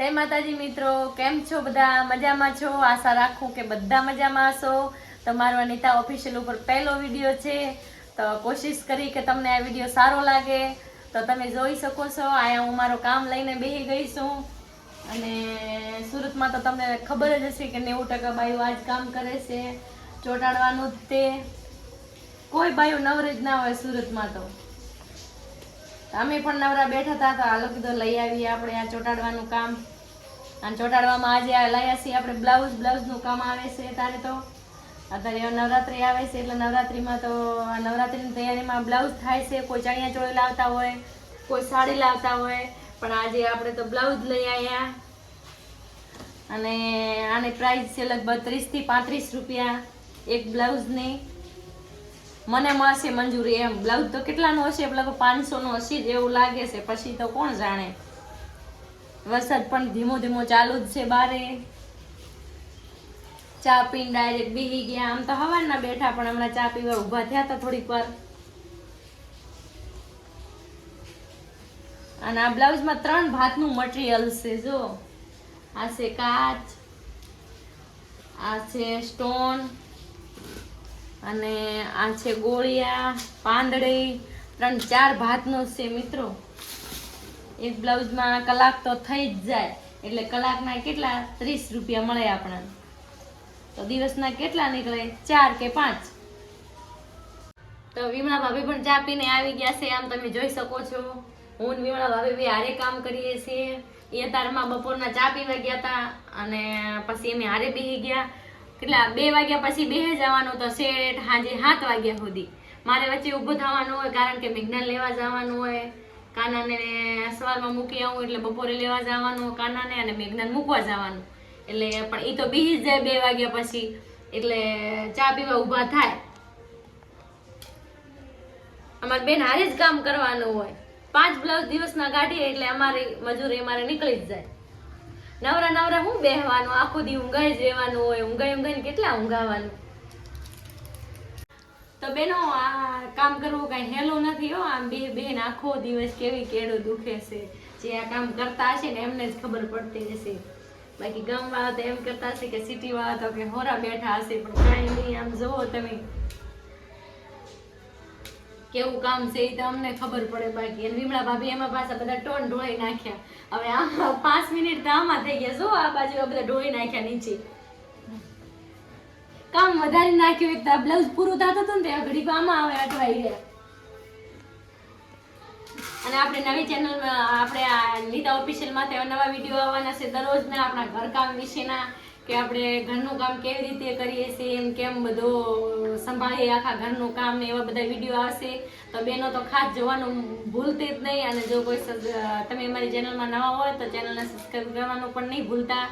જય માતાજી મિત્રો, કેમ છો બધા? મજામાં છો? આશા રાખું કે બધા મજામાં હશો. તમારો અનિતા ઓફિશિયલ ઉપર પહેલો વીડિયો છે. તો કોશિશ કરી કે તમને આ વીડિયો સારો લાગે. તો તમે જોઈ શકો છો, અહીંયા હું મારું કામ લઈને બેસી ગઈ છું. અને સુરતમાં તો તમને ખબર જ હશે કે નેવું ટકા બાયું આજ કામ કરે છે. ચોંટાડવાનું જ તે. કોઈ બાયું નવરે જ ના હોય સુરતમાં તો. અમે પણ નવરા બેઠા હતા તો આલો કીધો લઈ આવીએ આપણે આ ચોંટાડવાનું કામ. અને ચોટાડવામાં આજે આ લાયા છીએ આપણે બ્લાઉઝ, બ્લાઉઝનું કામ આવે છે તારે તો. અત્યારે નવરાત્રિ આવે છે એટલે નવરાત્રિમાં તો આ નવરાત્રિની તૈયારીમાં બ્લાઉઝ થાય છે. કોઈ ચણિયા ચોળી લાવતા હોય, કોઈ સાડી લાવતા હોય, પણ આજે આપણે તો બ્લાઉઝ લઈ આવ્યા અને આની પ્રાઇસ છે લગભગ ત્રીસથી પાંત્રીસ રૂપિયા એક બ્લાઉઝની. મને મળશે મંજૂરી એમ. બ્લાઉઝ તો કેટલાનું હશે? લગભગ પાંચસોનો હશે જ લાગે છે. પછી તો કોણ જાણે? વરસાદ પણ ધીમો ધીમો ચાલુ જ છે બારે. ચા પીને ડાયરેક્ટ બીહી ગયા. આમ તો હવારના બેઠા પણ હમણાં ચા પીવા ઊભા થયા હતા થોડીક વાર. અને આ બ્લાઉઝમાં ત્રણ ભાતનું મટીરિયલ છે, જો. આ છે કાચ. આ છે સ્ટોન. અને આ છે ગોળિયા, પાંદડી, ત્રણ, ચાર ભાતનો છે મિત્રો. એક બ્લાઉઝમાં કલાક તો થઈ જ જાય, એટલે કલાકના કેટલા? ત્રીસ રૂપિયા મળે આપણને તો દિવસના કેટલા નીકળે? ચાર કે પાંચ. તો વિમળા ભાભી પણ ચા પીને આવી ગયા છે, આમ તમે જોઈ શકો છો. હું વિમળા ભાભી બી હારે કામ કરીએ છીએ. એ તારમાં બપોરના ચા પીવા ગયા હતા અને પછી અમે હારે બેસી ગયા. કેટલા, બે વાગ્યા પછી બેહી જવાનું તો શેઠ સાંજે સાત વાગ્યા સુધી. મારે વચ્ચે ઊભું થવાનું હોય, કારણ કે વિજ્ઞાન લેવા જવાનું હોય. કાનાને સવારમાં મૂકી આવું એટલે બપોરે લેવા જવાનું કાનાને અને મેઘનાને મૂકવા જવાનું. એટલે પણ એ તો બીજી જાય બે વાગ્યા પછી, એટલે ચા પીવા ઊભા થાય. અમારે બેન હારે જ કામ કરવાનું હોય. પાંચ બ્લાઉઝ દિવસના કાઢીએ એટલે અમારી મજૂરી અમારે નીકળી જ જાય. નવરા નવરા હું બેહવાનું? આખો દી ઊંઘાઈ જ હોય. ઊંઘાઈ ઊંઘાઈને કેટલા ઊંઘાવાનું? તો બેનો, આ કામ કરવું કાંઈ હેલું નથી હો. આમ બે બેન આખો દિવસ કેવી કેડું દુખે છે. જે આ કામ કરતા હશે ને એમને જ ખબર પડતી હશે. બાકી ગામવાળા તો એમ કરતા હશે કે સિટી વાળા તો કે હોરા બેઠા હશે. પણ કાંઈ નહીં. આમ જુઓ તમે. કેવું કામ છે એ તો અમને ખબર પડે બાકી. અને વિમળા ભાભી એમાં પાછા બધા ટોન ઢોળી નાખ્યા. હવે આ પાંચ મિનિટ તો આમાં થઈ ગયા. જો આ બાજુ બધા ઢોળી નાખ્યા નીચે. કામ વધારી નાખ્યું. એક તો બ્લાઉઝ પૂરું થતું હતું ને ત્યાં ઘડીક આમાં આવે અટવાઈ ગયા. અને આપણે નવી ચેનલમાં આપણે આ લીધા ઓફિશિયલમાં તેવા નવા વીડિયો આવવાના છે દરરોજના આપણા ઘરકામ વિશેના, કે આપણે ઘરનું કામ કેવી રીતે કરીએ છીએ, એમ કેમ બધું સંભાળીએ આખા ઘરનું કામ ને એવા બધા વીડિયો આવશે. તો બેનો તો ખાસ જોવાનું ભૂલતી જ નહીં અને જો કોઈ તમે અમારી ચેનલમાં નવા હોય તો ચેનલને સબસ્ક્રાઈબ કરવાનું પણ નહીં ભૂલતા.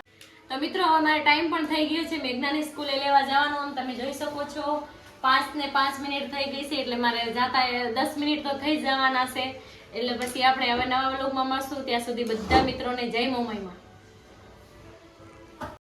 તો મિત્રો, હવે મારે ટાઈમ પણ થઈ ગયો છે. મેઘનાની સ્કૂલે લેવા જવાનું તમે જોઈ શકો છો. પાંચ ને પાંચ મિનિટ થઈ ગઈ છે, એટલે મારે જાતા દસ મિનિટ તો થઈ જવાના છે. એટલે પછી આપણે હવે નવા વ્લોગમાં મળશું. ત્યાં સુધી બધા મિત્રોને જય મોમાઈમાં